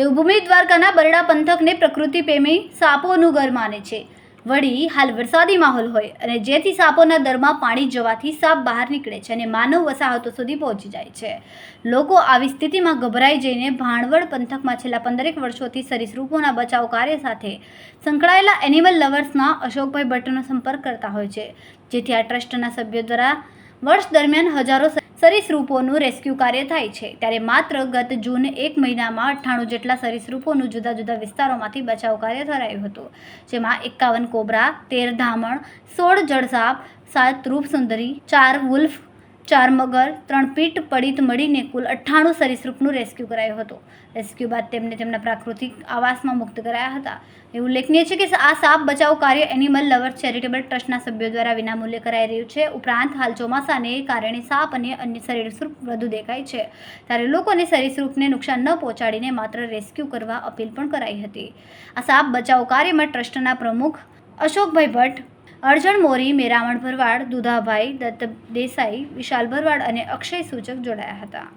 દેવભૂમિ દ્વારકાના બરડા પંથકને પ્રકૃતિ પ્રેમી સાપોનું ઘર માને છે. વળી હાલ વરસાદી માહોલ હોય અને જેથી સાપોના દરમાં પાણી જવાથી સાપ બહાર નીકળે છે અને માનવ વસાહતો સુધી પહોંચી જાય છે. લોકો આવી સ્થિતિમાં ગભરાઈ જઈને ભાણવડ પંથકમાં છેલ્લા પંદરેક વર્ષોથી સરીસૃપોના બચાવ કાર્ય સાથે સંકળાયેલા એનિમલ લવર્સના અશોકભાઈ ભટ્ટનો સંપર્ક કરતા હોય છે. જેથી આ ટ્રસ્ટના સભ્યો દ્વારા વર્ષ દરમિયાન હજારો સરીસૃપોનું રેસ્ક્યુ કાર્ય થાય છે. ત્યારે માત્ર ગત જૂન એક મહિનામાં અઠ્ઠાણું જેટલા સરીસૃપોનું જુદા જુદા વિસ્તારોમાંથી બચાવ કાર્ય કરાયું હતું. જેમાં એકાવન કોબરા, તેર ધામણ, સોળ જળસાપ, સાત રૂપસુંદરી, ચાર વુલ્ફ ચાર મગર, ત્રણ પીટ પડીત મળીને કુલ અઠ્ઠાણું સરીસૃપનું રેસ્ક્યુ કરાયું હતું. રેસ્ક્યુ બાદ તેમને તેમના પ્રાકૃતિક આવાસમાં મુક્ત કરાયા હતા. એ ઉલ્લેખનીય છે કે આ સાપ બચાવ કાર્ય એનિમલ લવર ચેરિટેબલ ટ્રસ્ટના સભ્યો દ્વારા વિનામૂલ્યે કરાઈ રહ્યું છે. ઉપરાંત, હાલ ચોમાસાને કારણે સાપ અને અન્ય સરીસૃપ વધુ દેખાય છે. ત્યારે લોકોને સરીસૃપને નુકસાન ન પહોંચાડીને માત્ર રેસ્ક્યુ કરવા અપીલ પણ કરાઈ હતી. આ સાપ બચાવ કાર્યમાં ટ્રસ્ટના પ્રમુખ અશોકભાઈ ભટ્ટ અર્જણ મોરી મેરામણ ભરવાડ દુધાભાઈ દત્ત દેસાઈ વિશાલ ભરવાડ અને અક્ષય સૂચક જોડાયા હતા.